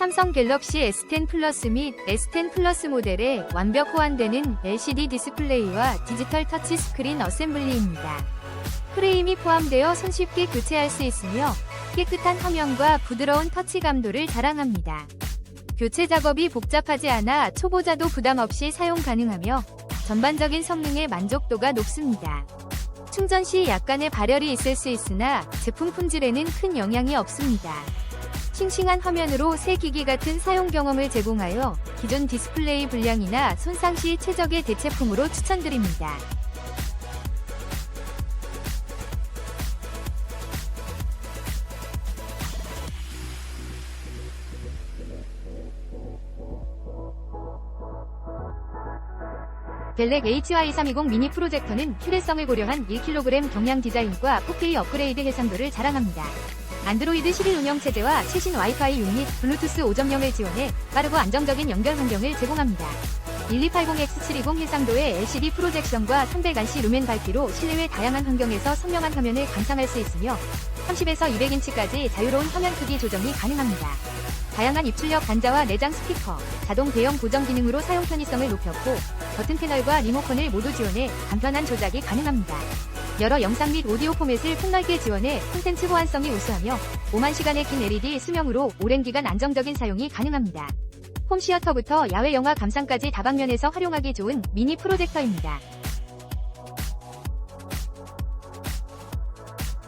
삼성 갤럭시 S10 플러스 및 S10 플러스 모델에 완벽 호환되는 LCD 디스플레이와 디지털 터치 스크린 어셈블리입니다. 프레임이 포함되어 손쉽게 교체할 수 있으며 깨끗한 화면과 부드러운 터치 감도를 자랑합니다. 교체 작업이 복잡하지 않아 초보자도 부담 없이 사용 가능하며 전반적인 성능의 만족도가 높습니다. 충전 시 약간의 발열이 있을 수 있으나 제품 품질에는 큰 영향이 없습니다. 싱싱한 화면으로 새 기기 같은 사용 경험을 제공하여 기존 디스플레이 불량이나 손상 시 최적의 대체품으로 추천드립니다. 벨렉 HY320 미니 프로젝터는 휴대성을 고려한 1kg 경량 디자인과 4K 업그레이드 해상도를 자랑합니다. 안드로이드 11 운영 체제와 최신 와이파이 6및 블루투스 5.0을 지원해 빠르고 안정적인 연결 환경을 제공합니다. 1280X720 해상도의 LCD 프로젝션과 300안시 루멘 밝기로 실내외 다양한 환경에서 선명한 화면을 감상할 수 있으며 30에서 200인치까지 자유로운 화면 크기 조정이 가능합니다. 다양한 입출력 단자와 내장 스피커, 자동 대형 고정 기능으로 사용 편의성을 높였고 버튼 패널과 리모컨을 모두 지원해 간편한 조작이 가능합니다. 여러 영상 및 오디오 포맷을 폭넓게 지원해 콘텐츠 호환성이 우수하며 5만 시간의 긴 LED 수명으로 오랜 기간 안정적인 사용이 가능합니다. 홈시어터부터 야외 영화 감상까지 다방면에서 활용하기 좋은 미니 프로젝터입니다.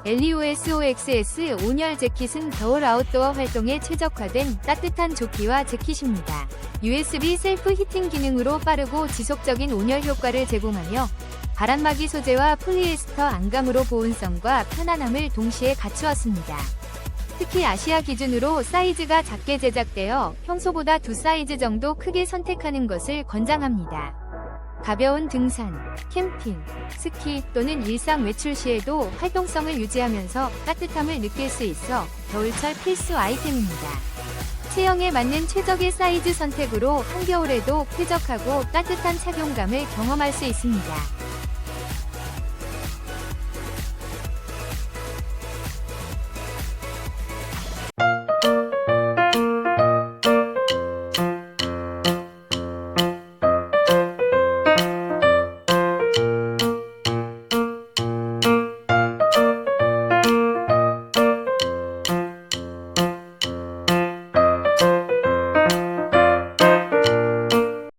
LEOS-OXS 온열 재킷은 겨울 아웃도어 활동에 최적화된 따뜻한 조끼와 재킷입니다. USB 셀프 히팅 기능으로 빠르고 지속적인 온열 효과를 제공하며 바람막이 소재와 폴리에스터 안감으로 보온성과 편안함을 동시에 갖추었습니다. 특히 아시아 기준으로 사이즈가 작게 제작되어 평소보다 두 사이즈 정도 크게 선택하는 것을 권장합니다. 가벼운 등산, 캠핑, 스키 또는 일상 외출 시에도 활동성을 유지하면서 따뜻함을 느낄 수 있어 겨울철 필수 아이템입니다. 체형에 맞는 최적의 사이즈 선택으로 한겨울에도 쾌적하고 따뜻한 착용감을 경험할 수 있습니다.